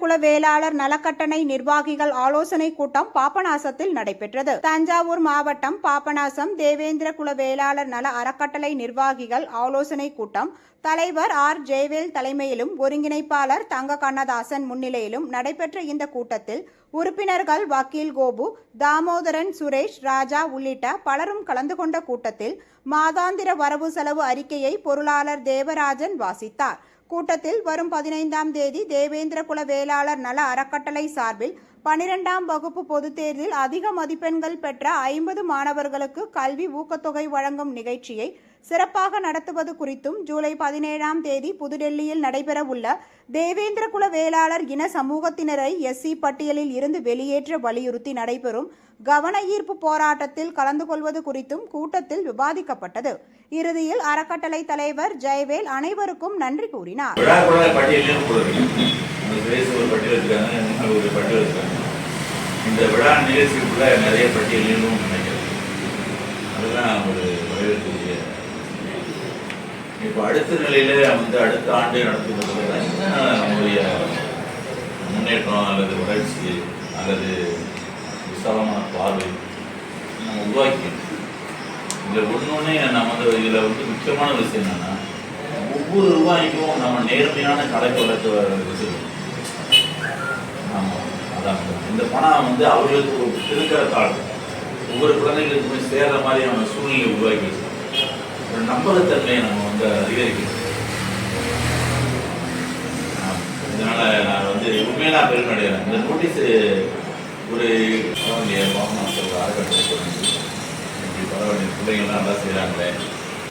குல வேளாளர் நலக்கட்டணை நிர்வாகிகள் ஆலோசனை கூட்டம் பாபநாசத்தில் நடைபெற்றது. தஞ்சாவூர் மாவட்டம் பாபநாசம் தேவேந்திர குல வேளாளர் நல அறக்கட்டளை நிர்வாகிகள் ஆலோசனை கூட்டம் தலைவர் ஆர். ஜெயவேல் தலைமையிலும் ஒருங்கிணைப்பாளர் தங்க கண்ணதாசன் முன்னிலையிலும் நடைபெற்ற இந்த கூட்டத்தில் உறுப்பினர்கள் வக்கீல் கோபு தாமோதரன் சுரேஷ் ராஜா உள்ளிட்ட பலரும் கலந்து கொண்ட கூட்டத்தில் மாதாந்திர வரவு செலவு அறிக்கையை பொருளாளர் தேவராஜன் வாசித்தார். கூட்டத்தில் வரும் பதினைந்தாம் தேதி தேவேந்திர குல வேளாளர் நல அறக்கட்டளை சார்பில் பனிரெண்டாம் வகுப்பு பொதுத் தேர்வில் அதிக மதிப்பெண்கள் பெற்ற ஐம்பது மாணவர்களுக்கு கல்வி ஊக்கத்தொகை வழங்கும் நிகழ்ச்சியை சிறப்பாக நடத்துவது குறித்தும் ஜூலை பதினேழாம் தேதி புதுடெல்லியில் நடைபெறவுள்ள தேவேந்திர குல வேளாளர் இன சமூகத்தினரை எஸ்சி பட்டியலில் இருந்து வெளியேற்ற வலியுறுத்தி நடைபெறும் கவன ஈர்ப்பு போராட்டத்தில் கலந்து கொள்வது குறித்தும் கூட்டத்தில் விவாதிக்கப்பட்டது. இறுதியில் அறக்கட்டளை தலைவர் ஜெயவேல் அனைவருக்கும் நன்றி கூறினார். விழா ஒரு பட்டியல் இருக்காங்க நீங்கள் ஒரு பட்டியல் இருக்காங்க இந்த விழா நிகழ்ச்சிக்குள்ள நிறைய பட்டியலும் நினைக்கிறேன். அதுதான் ஒரு வரவேற்கக்கூடிய இப்போ அடுத்த நிலையில வந்து அடுத்த ஆண்டு நடத்துவதில் நம்முடைய முன்னேற்றம் அல்லது வளர்ச்சி அல்லது விசாலமான பார்வை நம்ம உருவாக்கணும் இதில் ஒன்று நம்ம வந்து இதில் வந்து முக்கியமான விஷயம் என்னென்னா ஒவ்வொரு ரூபாய்க்கும் நம்ம நேர்மையான கணக்கு வழக்கு வர ஆமாம் இந்த பணம் வந்து அவர்களுக்கு ஒரு இருக்கிற காலம் ஒவ்வொரு குழந்தைகளுக்குமே சேர்ற மாதிரியான சூழ்நிலை உருவாக்கி ஒரு நம்பகத்தன்மையை நம்ம வந்து அதிகரிக்கணும். ஆமா. இதனால நான் வந்து உண்மையாக நான் பெருமை இந்த நோட்டீஸ் ஒரு பரவாயில்லையே வாகனம் அறக்கட்டளை இப்படி பரவாயில்லைய பிள்ளைங்கள்லாம் நல்லா செய்கிறாங்களே